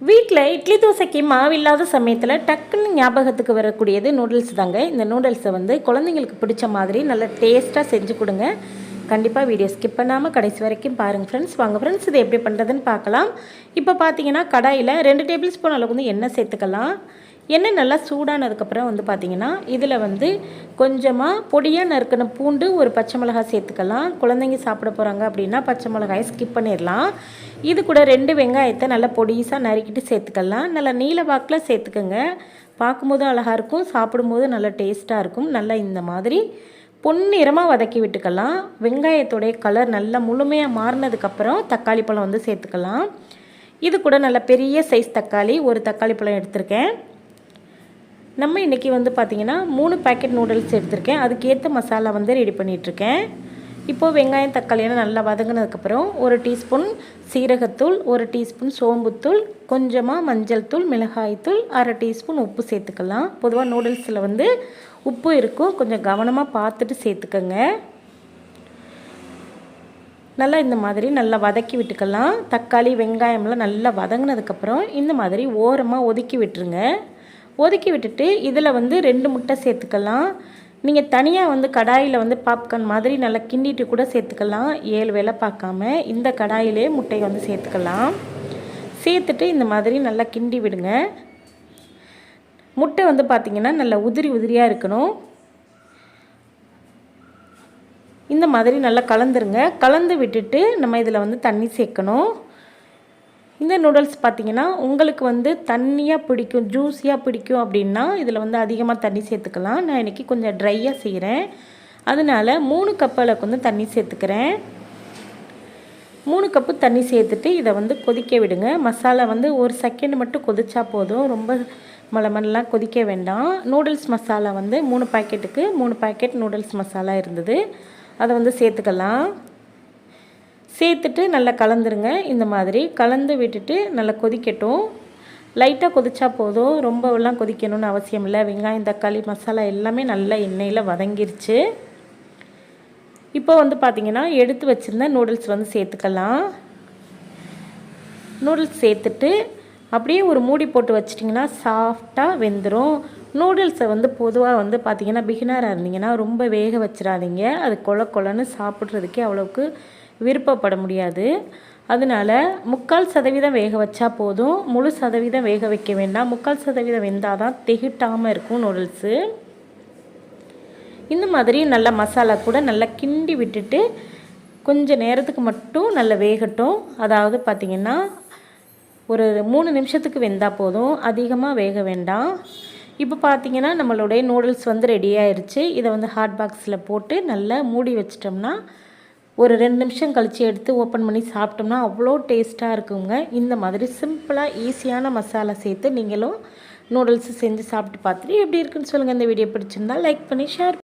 வீட்டில் இட்லி தோசைக்கு மாவு இல்லாத சமயத்தில் டக்குன்னு ஞாபகத்துக்கு வரக்கூடியது நூடுல்ஸ் தாங்க. இந்த நூடுல்ஸை வந்து குழந்தைங்களுக்கு பிடிச்ச மாதிரி நல்லா டேஸ்ட்டாக செஞ்சு கொடுங்க. கண்டிப்பாக வீடியோ ஸ்கிப் பண்ணாமல் கடைசி வரைக்கும் பாருங்கள் ஃப்ரெண்ட்ஸ் வாங்க ஃப்ரெண்ட்ஸ் இது எப்படி பண்ணுறதுன்னு பார்க்கலாம். இப்போ பார்த்தீங்கன்னா கடாயில் ரெண்டு டேபிள் ஸ்பூன் அளவுக்கு வந்து எண்ணெய் சேர்த்துக்கலாம். எண்ணெய் நல்லா சூடானதுக்கப்புறம் வந்து பார்த்திங்கன்னா இதில் வந்து கொஞ்சமாக பொடியாக நறுக்கின பூண்டு ஒரு பச்சை மிளகாய் சேர்த்துக்கலாம். குழந்தைங்க சாப்பிட போகிறாங்க அப்படின்னா பச்சை மிளகாயை ஸ்கிப் பண்ணிடலாம். இது கூட ரெண்டு வெங்காயத்தை நல்லா பொடிசாக நறுக்கிட்டு சேர்த்துக்கலாம். நல்லா நீல வாக்கில் சேர்த்துக்கோங்க. பார்க்கும்போதும் அழகாக இருக்கும். சாப்பிடும்போது நல்லா டேஸ்ட்டாக இருக்கும். நல்லா இந்த மாதிரி பொன்னிறமாக வதக்கி விட்டுக்கலாம். வெங்காயத்துடைய கலர் நல்லா முழுமையாக மாறினதுக்கப்புறம் தக்காளி பழம் வந்து சேர்த்துக்கலாம். இது கூட நல்ல பெரிய சைஸ் தக்காளி. ஒரு தக்காளி பழம் எடுத்திருக்கேன். நம்ம இன்றைக்கி வந்து பார்த்திங்கன்னா மூணு பேக்கெட் நூடுல்ஸ் எடுத்திருக்கேன். அதுக்கேற்ற மசாலா வந்து ரெடி பண்ணிகிட்ருக்கேன் இப்போது வெங்காயம் தக்காளியெல்லாம் நல்லா வதங்கினதுக்கப்புறம் ஒரு டீஸ்பூன் சீரகத்தூள் ஒரு டீஸ்பூன் சோம்புத்தூள் கொஞ்சமாக மஞ்சள் தூள் மிளகாய்த்தூள் அரை டீஸ்பூன் உப்பு சேர்த்துக்கலாம். பொதுவாக நூடுல்ஸில் வந்து உப்பு இருக்கும். கொஞ்சம் கவனமாக பார்த்துட்டு சேர்த்துக்கோங்க. நல்லா இந்த மாதிரி நல்லா வதக்கி விட்டுக்கலாம். தக்காளி வெங்காயம்லாம் நல்லா வதங்கினதுக்கப்புறம் இந்த மாதிரி ஓரமாக ஒதுக்கி விட்டுருங்க. ஒதுக்கி விட்டுட்டு இதில் வந்து ரெண்டு முட்டை சேர்த்துக்கலாம். நீங்கள் தனியாக வந்து கடாயில் வந்து பாப்கார்ன் மாதிரி நல்லா கிண்டிட்டு கூட சேர்த்துக்கலாம். ஏழு வேலை பார்க்காம இந்த கடாயிலே முட்டையை வந்து சேர்த்துக்கலாம். சேர்த்துட்டு இந்த மாதிரி நல்லா கிண்டி விடுங்க. முட்டை வந்து பார்த்திங்கன்னா நல்லா உதிரி உதிரியாக இருக்கணும். இந்த மாதிரி நல்லா கலந்துருங்க. கலந்து விட்டுட்டு நம்ம இதில் வந்து தண்ணி சேர்க்கணும். இந்த நூடுல்ஸ் பார்த்திங்கன்னா உங்களுக்கு வந்து தண்ணியாக பிடிக்கும் ஜூஸியாக பிடிக்கும் அப்படின்னா இதில் வந்து அதிகமாக தண்ணி சேர்த்துக்கலாம். நான் இன்றைக்கி கொஞ்சம் ட்ரையாக செய்கிறேன் அதனால் மூணு கப் அளவுக்கு வந்து தண்ணி சேர்த்துக்கிறேன். மூணு கப்பு தண்ணி சேர்த்துட்டு இதை வந்து கொதிக்க விடுங்க. மசாலா வந்து ஒரு செகண்ட் மட்டும் கொதிச்சா போதும். ரொம்ப மலமெல்லாம் கொதிக்க வேண்டாம். நூடுல்ஸ் மசாலா வந்து மூணு பாக்கெட்டுக்கு மூணு பாக்கெட் நூடுல்ஸ் மசாலா இருந்தது. அதை வந்து சேர்த்துக்கலாம். சேர்த்துட்டு நல்லா கலந்துருங்க. இந்த மாதிரி கலந்து விட்டுட்டு நல்லா கொதிக்கட்டும். லைட்டாக கொதிச்சா போதும். ரொம்பலாம் கொதிக்கணும்னு அவசியம் இல்லை. வெங்காயம் தக்காளி மசாலா எல்லாமே நல்லா எண்ணெயில் வதங்கிருச்சு. இப்போ வந்து பார்த்திங்கன்னா எடுத்து வச்சுருந்த நூடுல்ஸ் வந்து சேர்த்துக்கலாம். நூடுல்ஸ் சேர்த்துட்டு அப்படியே ஒரு மூடி போட்டு வச்சிட்டிங்கன்னா சாஃப்டாக வெந்துடும் நூடுல்ஸை வந்து பொதுவாக வந்து பார்த்திங்கன்னா பிகினராக இருந்தீங்கன்னா ரொம்ப வேக வச்சிடாதீங்க. அது கொல கொலன்னு சாப்பிட்றதுக்கே அவ்வளோக்கு விருப்பப்பட முடியாது. அதனால் முக்கால் சதவீதம் வேக வச்சா போதும். முழு சதவீதம் வேக வைக்க வேண்டாம். முக்கால் சதவீதம் வெந்தால் தான் திகிட்டாமல் இருக்கும் நூடுல்ஸு இந்த மாதிரி நல்லா மசாலா கூட நல்லா கிண்டி விட்டுட்டு கொஞ்சம் நேரத்துக்கு மட்டும் நல்லா வேகட்டும். அதாவது பார்த்திங்கன்னா ஒரு மூணு நிமிஷத்துக்கு வெந்தால் போதும். அதிகமாக வேக வேண்டாம். இப்போ பார்த்தீங்கன்னா நம்மளுடைய நூடுல்ஸ் வந்து ரெடி ஆயிடுச்சு இதை வந்து ஹாட் பாக்ஸில் போட்டு நல்லா மூடி வச்சிட்டோம்னா ஒரு ரெண்டு நிமிஷம் கழித்து எடுத்து ஓப்பன் பண்ணி சாப்பிட்டோம்னா அவ்வளோ டேஸ்ட்டாக இருக்குங்க. இந்த மாதிரி சிம்பிளாக ஈஸியான மசாலா சேர்த்து நீங்களும் நூடுல்ஸ் செஞ்சு சாப்பிட்டு பார்த்துட்டு எப்படி இருக்குன்னு சொல்லுங்கள் இந்த வீடியோ பிடிச்சிருந்தா லைக் பண்ணி ஷேர்